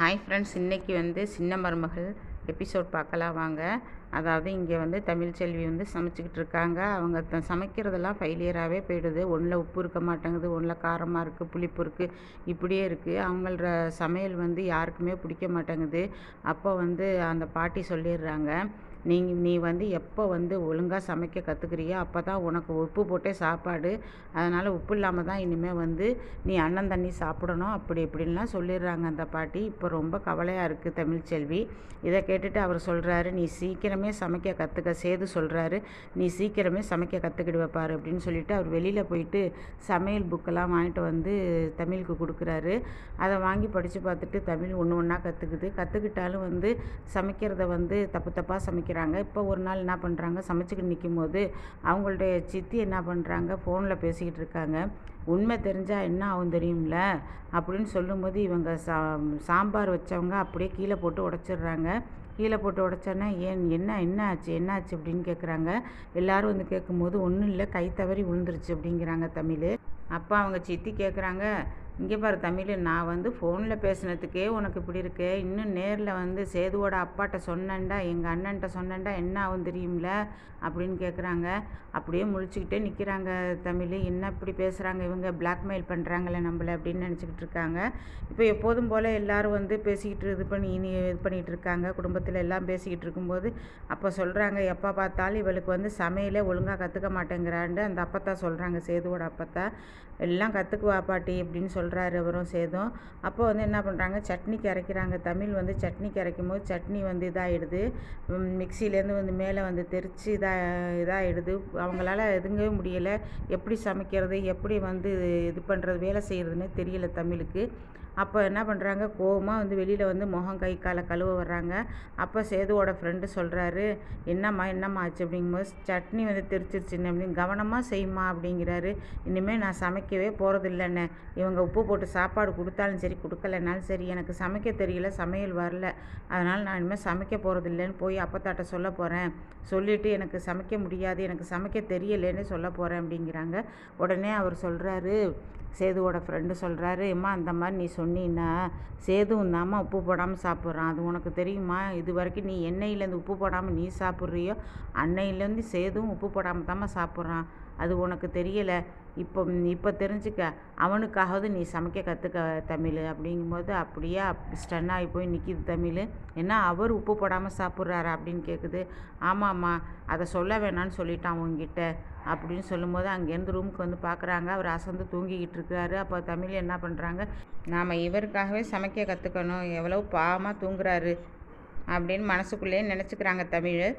Hi friends இன்றைக்கி வந்து சின்ன மருமகள் எபிசோட் பார்க்கலாம் வாங்க. அதாவது இங்கே வந்து தமிழ் செல்வி வந்து சமைச்சிக்கிட்டு இருக்காங்க. அவங்க த சமைக்கிறதெல்லாம் ஃபெயிலியராகவே போயிடுது. ஒன்றில் உப்பு இருக்க மாட்டேங்குது ஒன்றில் காரமாக இருக்குது புளிப்பு இருக்குது இப்படியே இருக்குது அவங்களோட சமையல் வந்து யாருக்குமே பிடிக்க மாட்டேங்குது. அப்போ வந்து அந்த பாட்டி சொல்லிடுறாங்க நீங்கள் நீ வந்து எப்போ வந்து ஒழுங்காக சமைக்க கற்றுக்குறியோ அப்போ தான் உனக்கு உப்பு போட்டே சாப்பாடு. அதனால் உப்பு இல்லாமல் தான் இனிமேல் வந்து நீ அண்ணன் தண்ணி சாப்பிடணும் அப்படி இப்படின்லாம் சொல்லிடுறாங்க அந்த பாட்டி. இப்போ ரொம்ப கவலையாக இருக்குது தமிழ்ச்செல்வி இதை கேட்டுட்டு அவர் சொல்கிறாரு நீ சீக்கிரம் சமைக்க கற்றுக்க சேது சொல்கிறாரு நீ சீக்கிரமே சமைக்க கற்றுக்கிடுவ பாரு அப்படின்னு சொல்லிட்டு அவர் வெளியில் போயிட்டு சமையல் புக்கெல்லாம் வாங்கிட்டு வந்து தமிழுக்கு கொடுக்குறாரு. அதை வாங்கி படித்து பார்த்துட்டு தமிழ் ஒன்று ஒன்றா கற்றுக்குது கற்றுக்கிட்டாலும் வந்து சமைக்கிறத வந்து தப்பு தப்பாக சமைக்கிறாங்க. இப்போ ஒரு நாள் என்ன பண்ணுறாங்க சமைச்சிக்கிட்டு நிற்கும் போது அவங்களுடைய சித்தி என்ன பண்ணுறாங்க ஃபோனில் பேசிக்கிட்டு இருக்காங்க. உண்மை தெரிஞ்சால் என்ன ஆகும் தெரியும்ல? அப்படின்னு சொல்லும்போது இவங்க சா சாம்பார் வச்சவங்க அப்படியே கீழே போட்டு உடச்சிடுறாங்க. கீழே போட்டு உடச்சோன்னா ஏன் என்ன என்ன ஆச்சு என்ன ஆச்சு அப்படின்னு கேட்குறாங்க எல்லாரும் வந்து கேட்கும்போது ஒன்றும் இல்லை கை தவறி விழுந்துருச்சு அப்படிங்கிறாங்க தமிழ். அப்போ அவங்க சித்தி கேட்குறாங்க இங்கே பாரு தமிழ் நான் வந்து ஃபோனில் பேசினதுக்கே உனக்கு இப்படி இருக்கு. இன்னும் நேரில் வந்து சேதுவோட அப்பாட்ட சொன்னேன்டா எங்கள் அண்ணன்ட்ட சொன்னேன்டா என்ன ஆகும் தெரியும்ல? அப்படின்னு கேட்குறாங்க அப்படியே முழிச்சுக்கிட்டே நிற்கிறாங்க தமிழ். என்ன இப்படி பேசுகிறாங்க இவங்க பிளாக்மெயில் பண்ணுறாங்களே நம்மளை அப்படின்னு நினச்சிக்கிட்டு இருக்காங்க. இப்போ எப்போதும் போல் எல்லோரும் வந்து பேசிக்கிட்டு இது பண்ணி இனி இது பண்ணிகிட்டு இருக்காங்க. குடும்பத்தில் எல்லாம் பேசிக்கிட்டு இருக்கும்போது அப்போ சொல்கிறாங்க எப்போ பார்த்தாலும் இவளுக்கு வந்து சமையலே ஒழுங்காக கற்றுக்க மாட்டேங்கிறான்ட்டு அந்த அப்பத்தா சொல்கிறாங்க சேதுவோட அப்பத்தா. எல்லாம் கற்றுக்குவா பாட்டி அப்படின்னு சொல்கிறாரு அவரும் சேதும். அப்போ வந்து என்ன பண்ணுறாங்க சட்னிக்கு அரைக்கிறாங்க தமிழ் வந்து சட்னிக்கு அரைக்கும் போது சட்னி வந்து இதாகிடுது மிக்சிலேருந்து வந்து மேலே வந்து தெரித்து இதாக இதாகிடுது அவங்களால எதுங்கவே முடியலை. எப்படி சமைக்கிறது எப்படி வந்து இது பண்ணுறது வேலை செய்கிறதுனே தெரியல தமிழுக்கு. அப்போ என்ன பண்ணுறாங்க? கோவமாக வந்து வெளியில் வந்து முகம் கை காலை கழுவ வர்றாங்க. அப்போ சேதுவோட ஃப்ரெண்டு சொல்கிறாரு என்னம்மா என்னம்மா ஆச்சு? அப்படிங்கும்போது சட்னி வந்து தெரிச்சிருச்சுன்னு அப்படின்னு கவனமாக செய்யுமா அப்படிங்கிறாரு. இனிமேல் நான் சமைக்கவே போகிறதில்லண்ணே இவங்க உப்பு போட்டு சாப்பாடு கொடுத்தாலும் சரி கொடுக்கலனாலும் சரி எனக்கு சமைக்க தெரியல சமையல் வரல. அதனால் நான் இனிமேல் சமைக்க போகிறதில்லன்னு போய் அப்பத்தாட்ட சொல்ல போகிறேன் சொல்லிவிட்டு எனக்கு சமைக்க முடியாது எனக்கு சமைக்க தெரியலேன்னு சொல்ல போகிறேன் அப்படிங்கிறாங்க. உடனே அவர் சொல்கிறாரு சேதுவோட ஃப்ரெண்டு சொல்கிறாரு எம்மா அந்த மாதிரி நீ சொன்னீன்னா சேதுவும் தாம்மா உப்பு போடாமல் சாப்பிட்றான். அது உனக்கு தெரியுமா? இது வரைக்கும் நீ எண்ணெயிலேருந்து உப்பு போடாமல் நீ சாப்பிட்றியோ? அன்னையிலேருந்து சேதுவும் உப்பு போடாமல் தாம்மா சாப்பிட்றான். அது உனக்கு தெரியலை. இப்போ இப்போ தெரிஞ்சுக்க. அவனுக்காவது நீ சமைக்க கற்றுக்க தமிழ். அப்படிங்கும்போது அப்படியே ஸ்டன் ஆகி போய் நிற்கிது தமிழ். ஏன்னா அவர் உப்பு போடாமல் சாப்பிட்றாரு அப்படின்னு கேட்குது ஆமாம்மா அதை சொல்ல வேணான்னு சொல்லிட்டான் உங்ககிட்ட அப்படின்னு சொல்லும்போது அங்கேருந்து ரூமுக்கு வந்து பார்க்குறாங்க அவர் அசந்து தூங்கிக்கிட்டு இருக்கிறாரு அப்போ தமிழ் என்ன பண்ணுறாங்க நாம் இவருக்காகவே சமைக்க கற்றுக்கணும் எவ்வளோ பாவமாக தூங்குறாரு அப்படின்னு மனசுக்குள்ளேயே நினச்சிக்கிறாங்க தமிழ்.